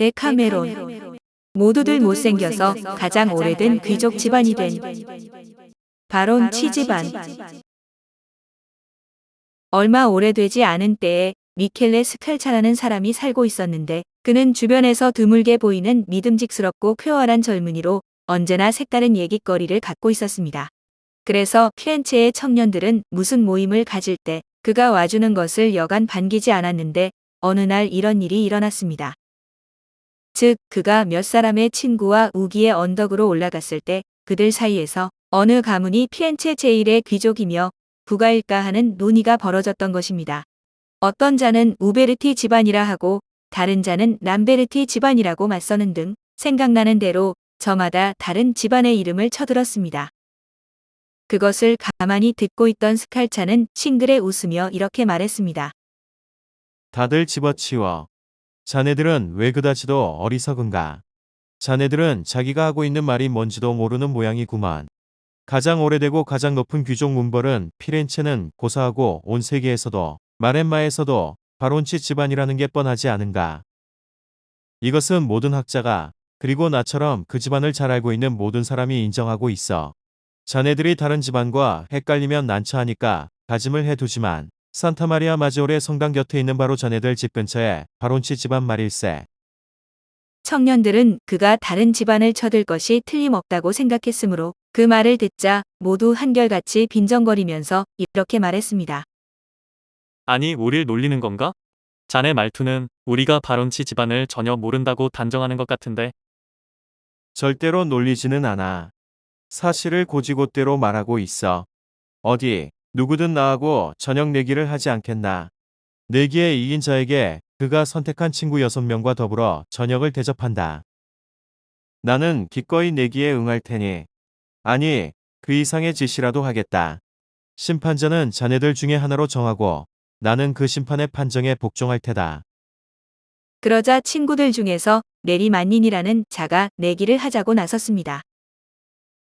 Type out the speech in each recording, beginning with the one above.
데카메론. 모두들 못생겨서 가장 오래된 귀족 집안이 된 바론 치 집안. 얼마 오래되지 않은 때에 미켈레 스칼차라는 사람이 살고 있었는데 그는 주변에서 드물게 보이는 믿음직스럽고 쾌활한 젊은이로 언제나 색다른 얘기거리를 갖고 있었습니다. 그래서 피렌체의 청년들은 무슨 모임을 가질 때 그가 와주는 것을 여간 반기지 않았는데 어느 날 이런 일이 일어났습니다. 즉, 그가 몇 사람의 친구와 우기의 언덕으로 올라갔을 때 그들 사이에서 어느 가문이 피렌체 제1의 귀족이며 부가일까 하는 논의가 벌어졌던 것입니다. 어떤 자는 우베르티 집안이라 하고 다른 자는 람베르티 집안이라고 맞서는 등 생각나는 대로 저마다 다른 집안의 이름을 쳐들었습니다. 그것을 가만히 듣고 있던 스칼차는 싱글에 웃으며 이렇게 말했습니다. 다들 집어치워. 자네들은 왜 그다지도 어리석은가? 자네들은 자기가 하고 있는 말이 뭔지도 모르는 모양이구만. 가장 오래되고 가장 높은 귀족 문벌은 피렌체는 고사하고 온 세계에서도 마렌마에서도 바론치 집안이라는 게 뻔하지 않은가. 이것은 모든 학자가 그리고 나처럼 그 집안을 잘 알고 있는 모든 사람이 인정하고 있어. 자네들이 다른 집안과 헷갈리면 난처하니까 다짐을 해두지만 산타마리아 마지오레 성당 곁에 있는 바로 자네들 집 근처에 바론치 집안 말일세. 청년들은 그가 다른 집안을 쳐들 것이 틀림없다고 생각했으므로 그 말을 듣자 모두 한결같이 빈정거리면서 이렇게 말했습니다. 아니, 우릴 놀리는 건가? 자네 말투는 우리가 바론치 집안을 전혀 모른다고 단정하는 것 같은데 절대로 놀리지는 않아. 사실을 고지곳대로 말하고 있어. 어디 누구든 나하고 저녁 내기를 하지 않겠나. 내기에 이긴 자에게 그가 선택한 친구 6명과 더불어 저녁을 대접한다. 나는 기꺼이 내기에 응할 테니. 아니, 그 이상의 지시라도 하겠다. 심판자는 자네들 중에 하나로 정하고 나는 그 심판의 판정에 복종할 테다. 그러자 친구들 중에서 내리 만닌이라는 자가 내기를 하자고 나섰습니다.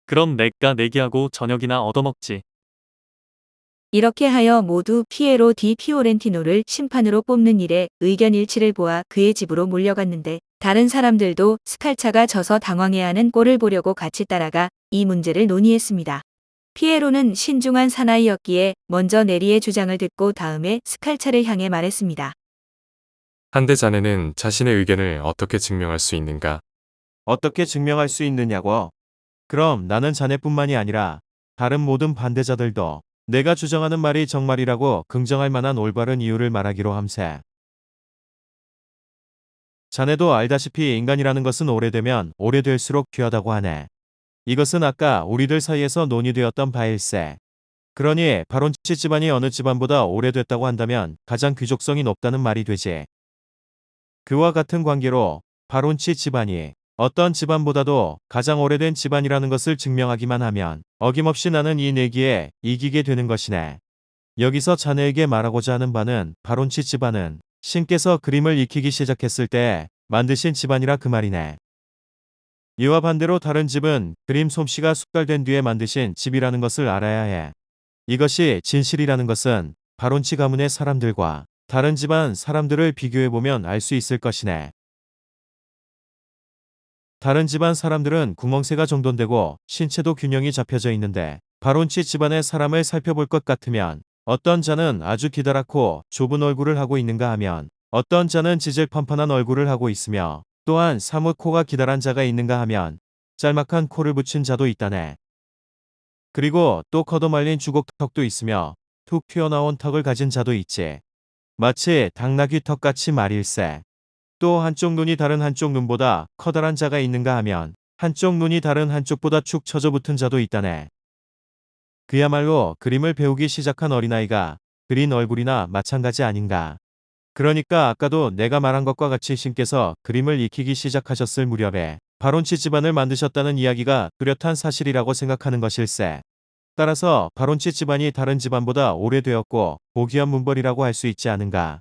그럼 내가 내기하고 저녁이나 얻어먹지. 이렇게 하여 모두 피에로 디 피오렌티노를 심판으로 뽑는 일에 의견 일치를 보아 그의 집으로 몰려갔는데 다른 사람들도 스칼차가 져서 당황해하는 꼴을 보려고 같이 따라가 이 문제를 논의했습니다. 피에로는 신중한 사나이였기에 먼저 내리의 주장을 듣고 다음에 스칼차를 향해 말했습니다. 한데 자네는 자신의 의견을 어떻게 증명할 수 있는가? 어떻게 증명할 수 있느냐고? 그럼 나는 자네뿐만이 아니라 다른 모든 반대자들도 내가 주장하는 말이 정말이라고 긍정할 만한 올바른 이유를 말하기로 함세. 자네도 알다시피 인간이라는 것은 오래되면 오래될수록 귀하다고 하네. 이것은 아까 우리들 사이에서 논의되었던 바일세. 그러니 바론치 집안이 어느 집안보다 오래됐다고 한다면 가장 귀족성이 높다는 말이 되지. 그와 같은 관계로 바론치 집안이 어떤 집안보다도 가장 오래된 집안이라는 것을 증명하기만 하면 어김없이 나는 이 내기에 이기게 되는 것이네. 여기서 자네에게 말하고자 하는 바는 바론치 집안은 신께서 그림을 익히기 시작했을 때 만드신 집안이라 그 말이네. 이와 반대로 다른 집은 그림 솜씨가 숙달된 뒤에 만드신 집이라는 것을 알아야 해. 이것이 진실이라는 것은 바론치 가문의 사람들과 다른 집안 사람들을 비교해보면 알 수 있을 것이네. 다른 집안 사람들은 구멍새가 정돈되고 신체도 균형이 잡혀져 있는데 바론치 집안의 사람을 살펴볼 것 같으면 어떤 자는 아주 기다랗고 좁은 얼굴을 하고 있는가 하면 어떤 자는 지질펀펀한 얼굴을 하고 있으며 또한 사뭇 코가 기다란 자가 있는가 하면 짤막한 코를 붙인 자도 있다네. 그리고 또 걷어말린 주걱턱도 있으며 툭 튀어나온 턱을 가진 자도 있지. 마치 당나귀 턱같이 말일세. 또 한쪽 눈이 다른 한쪽 눈보다 커다란 자가 있는가 하면 한쪽 눈이 다른 한쪽보다 축 처져 붙은 자도 있다네. 그야말로 그림을 배우기 시작한 어린아이가 그린 얼굴이나 마찬가지 아닌가. 그러니까 아까도 내가 말한 것과 같이 신께서 그림을 익히기 시작하셨을 무렵에 바론치 집안을 만드셨다는 이야기가 뚜렷한 사실이라고 생각하는 것일세. 따라서 바론치 집안이 다른 집안보다 오래되었고 고귀한 문벌이라고 할 수 있지 않은가.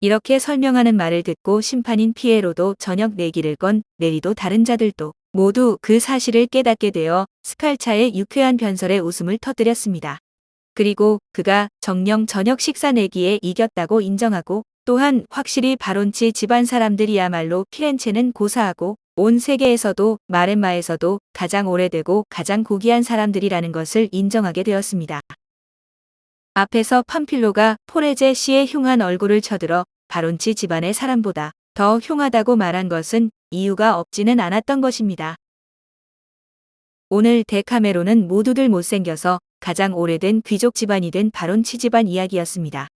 이렇게 설명하는 말을 듣고 심판인 피에로도 저녁 내기를 건 내리도 다른 자들도 모두 그 사실을 깨닫게 되어 스칼차의 유쾌한 변설에 웃음을 터뜨렸습니다. 그리고 그가 정령 저녁 식사 내기에 이겼다고 인정하고 또한 확실히 바론치 집안 사람들이야말로 피렌체는 고사하고 온 세계에서도 마렘마에서도 가장 오래되고 가장 고귀한 사람들이라는 것을 인정하게 되었습니다. 앞에서 팜필로가 포레제 씨의 흉한 얼굴을 쳐들어 바론치 집안의 사람보다 더 흉하다고 말한 것은 이유가 없지는 않았던 것입니다. 오늘 데카메로는 모두들 못생겨서 가장 오래된 귀족 집안이 된 바론치 집안 이야기였습니다.